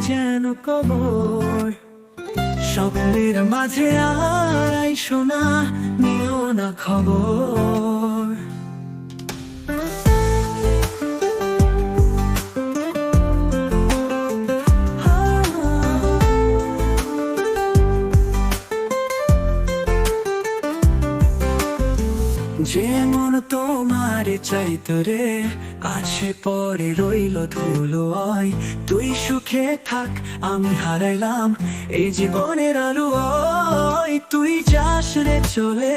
যেন কবর। স্বপ্নের মাঝে আয় শোনা নিও না খবর। যেমন তোমার চাইতো রে আছে পরে রইল ধুলো তুই সুখে থাক, আমি হারাইলাম এই জীবনের আলো তুই যাস রে, চলে।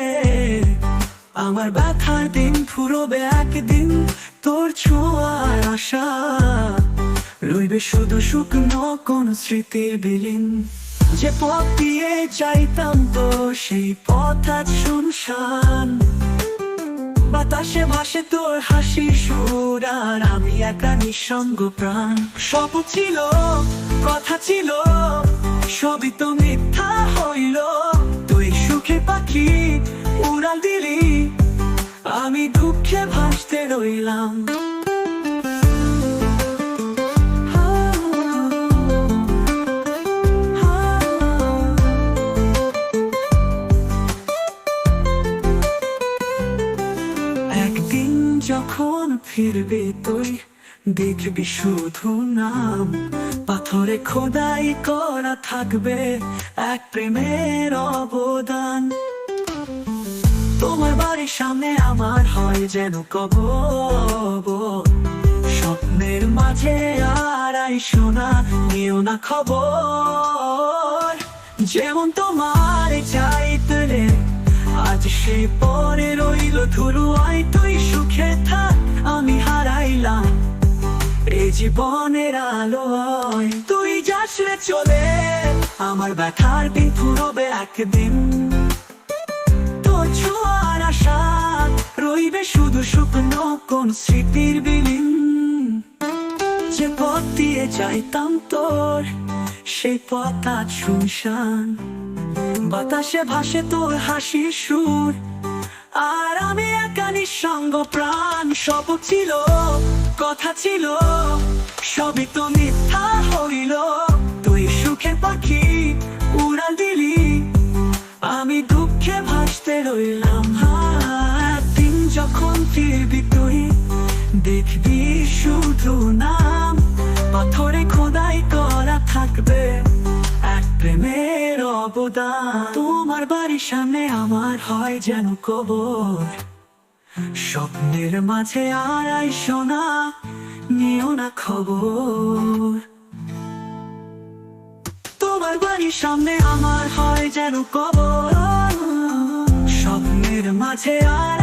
আমার ব্যথার দিন ফুরবে একদিন, তোর ছোঁয়ার আশা। রইবে শুধু শুকনো কোন স্মৃতির বিলীন। যে পথ দিয়ে চাইতাম তো, সেই পথ আজ শুনশান। বাতাসে ভাসে তোর হাসি, সুর, আর আমি একটা নিঃসঙ্গ প্রাণ। সব ছিল, কথা ছিল, সবই তো মিথ্যা হইল। তুই সুখে পাখি, উড়াল দিলি, আমি দুঃখে ভাসতে রইলাম। একদিন যখন ফিরবি তুই, দেখবি শুধু নাম। পাথরে খোদাই করা থাকবে এক প্রেমের অবদান। তোমার বাড়ির সামনে আমার হয় যেন কব স্বপ্নের মাঝে আড়াই শোনা নিও না খবর। যেমন তোমার চাইতে আজ সে পরে রইল ধুরু আই তুই সুখে থাক, আমি হারাইলাম এই জীবনের আলোয়। তুই যাস রে, চলে। আমার ব্যথার দিন ফুরবে একদিন। তোর ছোঁয়ার আশা, রইবে শুধু শুকনো কোন স্মৃতির বিলীন। যে পথ দিয়ে যাইতাম তোর, সেই পথ আজ শুনশান। বাতাসে ভাসে তোর হাসি সুর। আর আমি একা নিঃসঙ্গ প্রাণ, সব ছিল, কথা ছিল, সবই তো মিথ্যা হইল। তুই সুখে পাখি, উড়াল দিলি, আমি দুঃখে ভাসতে রইলাম। দিন যখন ফিরবি তুই, দেখবি শুধু নাম, পাথরে খোদাই করা থাকবে। অবদান তোমার বাড়ির সামনে আমার হয় যেন কবর। স্বপ্নের মাঝে আড়াই শোনা নিও না খবর। তোমার বাড়ির সামনে আমার হয় যেন কবর। স্বপ্নের মাঝে আর